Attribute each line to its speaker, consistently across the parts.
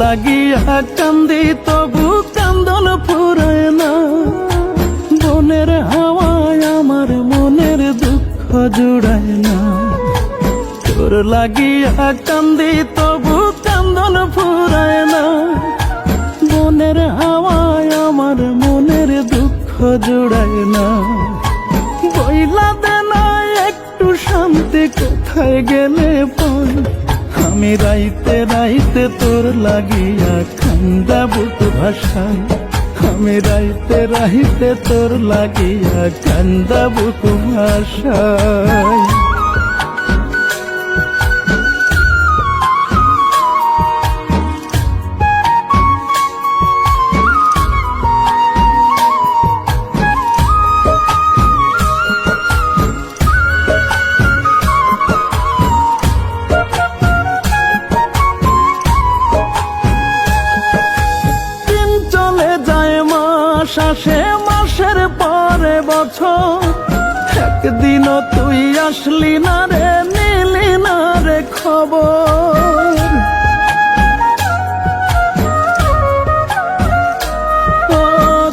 Speaker 1: লাগিয়া কান্দি, তবু কান্দন ফুরায় না। বনের হাওয়ায় আমার মনের দুঃখ জুড়ায় না। তোর লাগিয়া কান্দি, তবু কান্দন ফুরায় না। বনের হাওয়ায় আমার মনের দুঃখ জুড়ায় না। বইলা দে না একটু শান্তি কোথায় গেলে পাই? আমি রাইতে রাইতে তোর লাগিয়া খান্দা বুত ভাষায় আমি রাইতে রাইতে তোর লাগিয়া খান্দা বুত ভাষায় আসে মাসের পরে বছর। একদিনও তুই আসলি না রে, নিলি না রে খবর।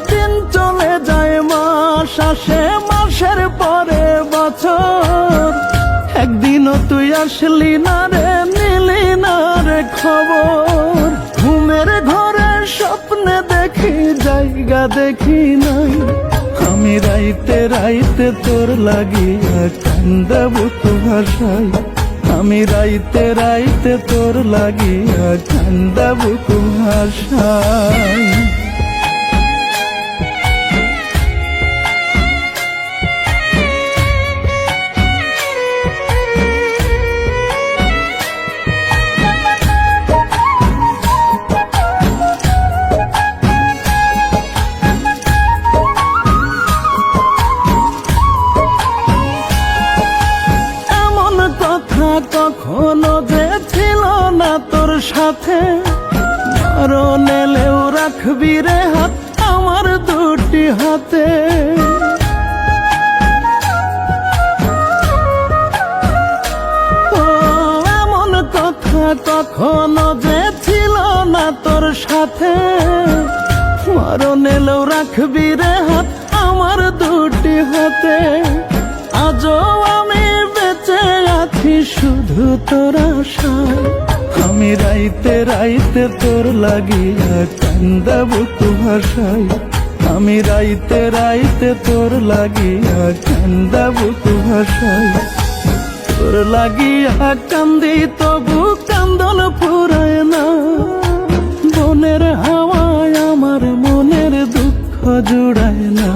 Speaker 1: দিন চলে যায় মাস আসে মাসের পরে বছর। একদিনও তুই আসলি না রে দেখি নাই। আমি রাইতে রাইতে তোর লাগিয়া কান্দাবো তো ভাষায় আমি রাইতে রাইতে তোর লাগিয়া কান্দাবো তো ভাষায় সাথে আরও নেলেও রাখবি রে হাত আমার দুটি হাতে। এমন কথা কখনো যে ছিল না তোর সাথে। আরও নেলেও রাখবি রে হাত আমার দুটি হাতে। আজও আমি বেঁচে আছি শুধু তোর আশায়। আমি রাইতে রাইতে তোর লাগিয়া কান্দাবো তু আমি রাইতে রাইতে তোর লাগিয়া কান্দাবো তু তোর লাগিয়া কান্দি তবু কান্দন ফুরায় না। বনের হাওয়ায় আমার মনের দুঃখ জুড়ায় না।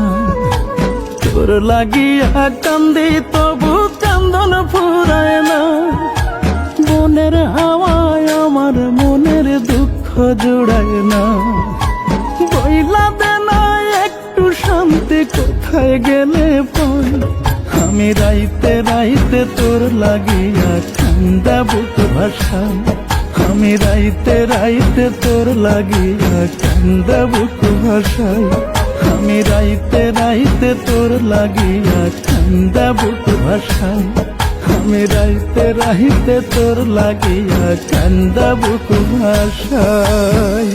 Speaker 1: তোর লাগিয়া কান্দি তবু কান্দন ফুরায় না। জুড়ায় না। বইলা না একটু শান্তি কোথায় গেলে পাই? আমি রাইতে রাইতে তোর লাগিয়া কান্দা বুক ভাষায় আমি রাইতে রাইতে তোর লাগিয়া কান্দা বুক ভাষায় আমি রাইতে রাইতে তোর লাগিয়া কান্দা বুক ভাষায় আমি রাইতে রাহিতে তোর লাগিয়া কান্দা বুকু ভাষায়